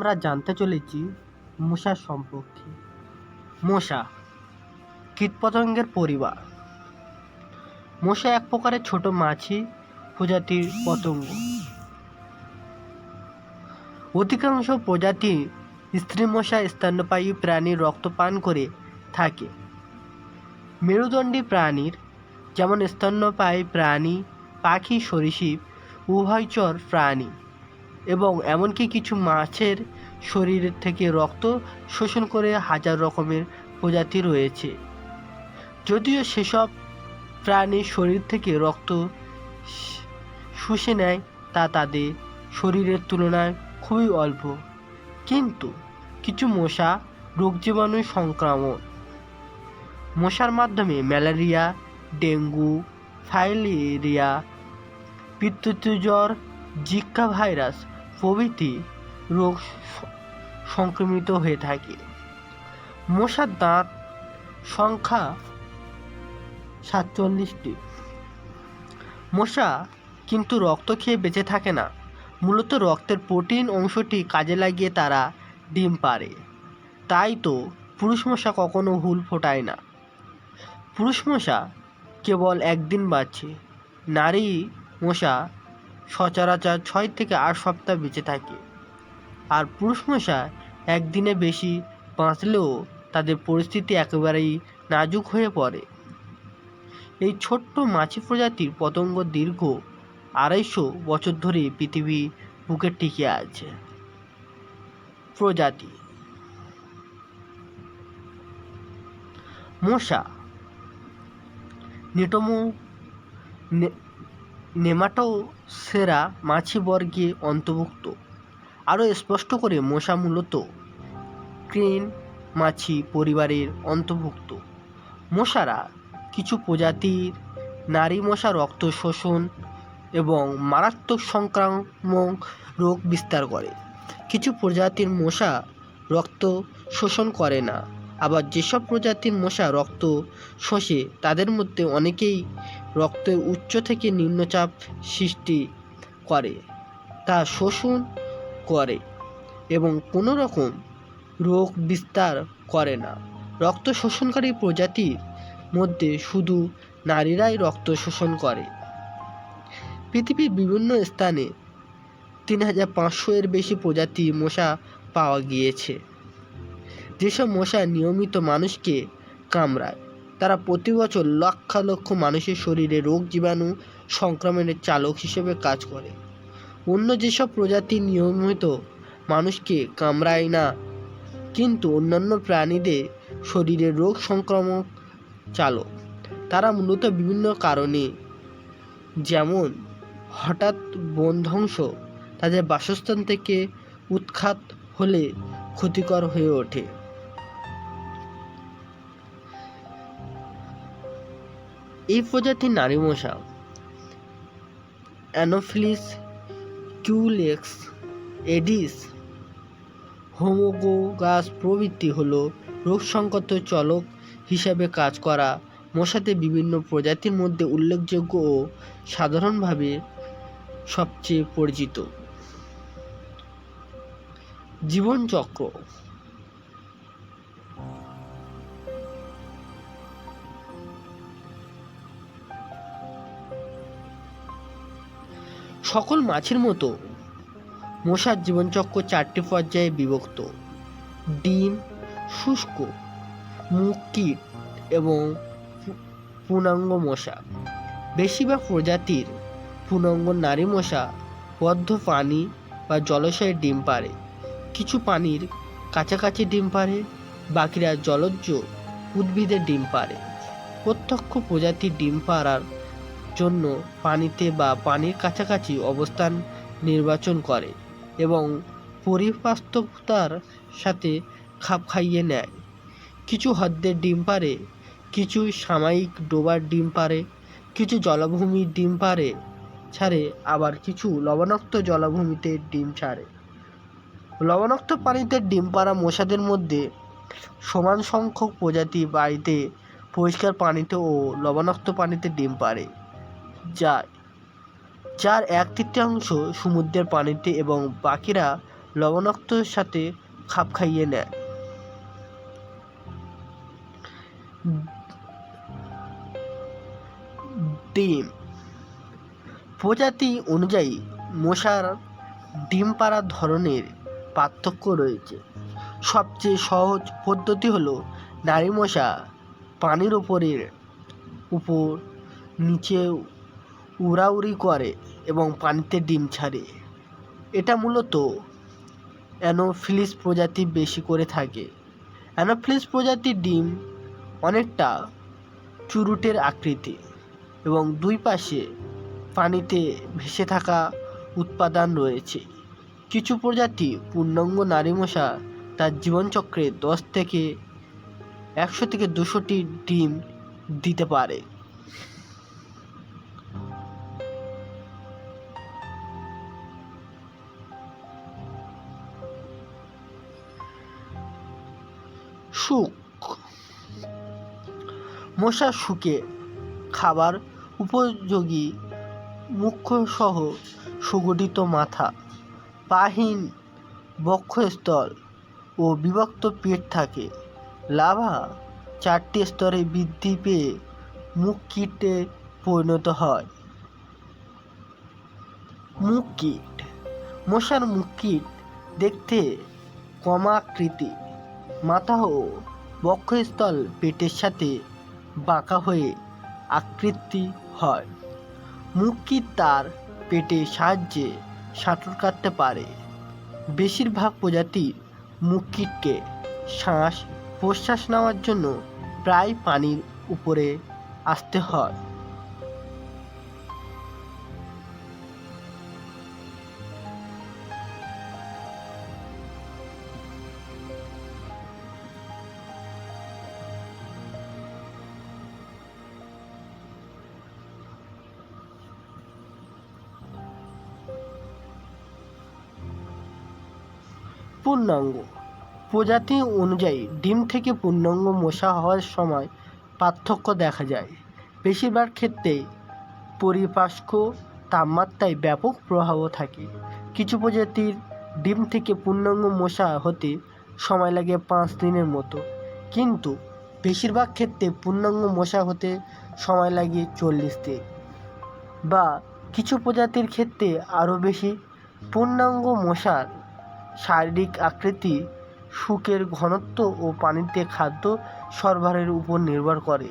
আমরা জানতে চলেছি মশার সম্পর্কে। মশা, কীটপতঙ্গের পরিবার। মশা এক প্রকারের ছোট মাছি প্রজাতির পতঙ্গ। অধিকাংশ প্রজাতি স্ত্রী মশা স্তন্যপায়ী প্রাণীর রক্ত পান করে থাকে। মেরুদণ্ডী প্রাণীর, যেমন স্তন্যপায়ী প্রাণী, পাখি, সরীসৃপ উভয়চর প্রাণী। এবং এমনকি কিছু মাছের শরীর থেকে রক্ত শোষণ করে হাজার রকমের প্রজাতি রয়েছে। যদিও সেসব প্রাণীর শরীর থেকে রক্ত শুষে নেয়, তা তাদের শরীরের তুলনায় খুবই অল্প। কিন্তু কিছু মশা, রোগ জীবাণু সংক্রমণ মশার মাধ্যমে ম্যালেরিয়া, ডেঙ্গু, ফাইলেরিয়া পিত্তৃ জ্বর জিকা ভাইরাস প্রভৃতি রোগ সংক্রমিত হয়ে থাকে। মশার দাঁত সংখ্যা সাতচল্লিশটি। মশা কিন্তু রক্ত খেয়ে বেঁচে থাকে না। মূলত রক্তের প্রোটিন অংশটি কাজে লাগিয়ে তারা ডিম পারে তাই তো পুরুষ মশা কখনো হুল ফোটায় না। পুরুষ মশা কেবল একদিন বাঁচে, নারী মশা সচরাচর ছয় থেকে আট সপ্তাহ বেঁচে থাকে। আর পুরুষ মশা একদিনে বেশি বাঁচলেও তাদের পরিস্থিতি একেবারেই নাজুক হয়ে পড়ে। এই ছোট্ট মাছি প্রজাতির পতঙ্গ দীর্ঘ আড়াইশো বছর ধরে পৃথিবী বুকে টিকে আছে। প্রজাতি মশা, নিটোমো নেমাটোসেরা মাছি বর্গে অন্তর্ভুক্ত। আরও স্পষ্ট করে মশা মূলত ক্রেন মাছি পরিবারের অন্তর্ভুক্ত। মশারা কিছু প্রজাতির নারী মশা রক্ত শোষণ এবং মারাত্মক সংক্রামক রোগ বিস্তার করে। কিছু প্রজাতির মশা রক্ত শোষণ করে না। আবার যেসব প্রজাতির মশা রক্ত শোষে, তাদের মধ্যে অনেকেই রক্তের উচ্চ থেকে নিম্নচাপ সৃষ্টি করে, তা শোষণ করে এবং কোনো রকম রোগ বিস্তার করে না। রক্ত শোষণকারী প্রজাতির মধ্যে শুধু নারীরাই রক্ত শোষণ করে। পৃথিবীর বিভিন্ন স্থানে তিন হাজার পাঁচশো এর বেশি প্রজাতি মশা পাওয়া গিয়েছে। যেসব মশা নিয়মিত মানুষকে কামড়ায়, তারা প্রতি বছর লক্ষ লক্ষ মানুষের শরীরে রোগ জীবাণু সংক্রমণের চালক হিসেবে কাজ করে। অন্য যেসব প্রজাতি নিয়মিত মানুষকে কামড়ায় না, কিন্তু অন্যান্য প্রাণীদের শরীরে রোগ সংক্রামক চালক, তারা মূলত বিভিন্ন কারণে, যেমন হঠাৎ বন ধ্বংস, তাদের বাসস্থান থেকে উৎখাত হলে ক্ষতিকর হয়ে ওঠে। এই প্রজাতির নারী মশা অ্যানোফিলিস কিউলেক্স এডিস হোমোগোগাস প্রভৃতি হল রোগ সংকট চলক হিসাবে কাজ করা মশাতে বিভিন্ন প্রজাতির মধ্যে উল্লেখযোগ্য ও সাধারণভাবে সবচেয়ে পরিচিত। জীবনচক্র সকল মাছের মতো। মশার জীবনচক্র চারটি পর্যায়ে বিভক্ত। ডিম, শুষ্ক মুখ কীট এবং পূর্ণাঙ্গ মশা। বেশিরভাগ প্রজাতির পূর্ণাঙ্গ নারী মশা বদ্ধ পানি বা জলাশয়ে ডিম পারে কিছু পানির কাছাকাছি ডিম পারে বাকিরা জলজ উদ্ভিদে ডিম পারে প্রত্যক্ষ প্রজাতির ডিম পাড়ার জন্য পানিতে বা পানির কাছাকাছি অবস্থান নির্বাচন করে এবং পরিপাস্ততার সাথে খাপ খাইয়ে নেয়। কিছু হদ্দের ডিম পারে কিছু সাময়িক ডোবার ডিম পারে কিছু জলাভূমির ডিম পারে ছাড়ে, আবার কিছু লবণাক্ত জলাভূমিতে ডিম ছাড়ে। লবণাক্ত পানিতে ডিম পাড়া মশাদের মধ্যে সমান সংখ্যক প্রজাতি বাড়িতে পরিষ্কার পানিতে ও লবণাক্ত পানিতে ডিম পাড়ে। যায়। যার এক তৃতীয়াংশ সমুদ্রের পানিতে এবং বাকিরা লবণাক্তর সাথে খাপ খাইয়ে নেয়। ডিম। প্রজাতি অনুযায়ী মশার ডিম পাড়ার ধরনের পার্থক্য রয়েছে। সবচেয়ে সহজ পদ্ধতি হলো নারী মশা পানির ওপরের উপর নিচে উড়াউড়ি করে এবং পানিতে ডিম ছাড়ে। এটা মূলত অ্যানোফিলিস প্রজাতি বেশি করে থাকে। অ্যানোফিলিস প্রজাতির ডিম অনেকটা চুরুটের আকৃতি এবং দুই পাশে পানিতে ভেসে থাকা উৎপাদান রয়েছে। কিছু প্রজাতি পূর্ণাঙ্গ নারী মশা তার জীবনচক্রে দশ থেকে একশো থেকে দুশোটি ডিম দিতে পারে। সুখ। মশা শুকে খাবার উপযোগী মুখ্য সহ সুগঠিত মাথা পাহীন বক্ষস্থল ও বিভক্ত পেট থাকে। লাভা চারটি স্তরে বৃদ্ধি পেয়ে মুখ কীটে পরিণত হয়। মুখ কীট। মশার মুখ কীট দেখতে কমাকৃতি। মাথা ও বক্ষস্থল পেটের সাথে বাঁকা হয়ে আকৃতি হয়। মুক্কি তার পেটের সাহায্যে সাঁতার কাটতে পারে। বেশিরভাগ প্রজাতির মুক্কিটকে শ্বাস প্রশ্বাস নেওয়ার জন্য প্রায় পানির উপরে আসতে হয়। পূর্ণাঙ্গ। প্রজাতি অনুযায়ী ডিম থেকে পূর্ণাঙ্গ মশা হওয়ার সময় পার্থক্য দেখা যায়। বেশিরভাগ ক্ষেত্রেই পরিপার্শ্ব তাপমাত্রায় ব্যাপক প্রভাব থাকে। কিছু প্রজাতির ডিম থেকে পূর্ণাঙ্গ মশা হতে সময় লাগে পাঁচ দিনের মতো। কিন্তু বেশিরভাগ ক্ষেত্রে পূর্ণাঙ্গ মশা হতে সময় লাগে চল্লিশ দিন। বা কিছু প্রজাতির ক্ষেত্রে আরও বেশি পূর্ণাঙ্গ মশার শারীরিক আকৃতি শুকের ঘনত্ব ও পানিতে খাদ্য সরবরাহের উপর নির্ভর করে।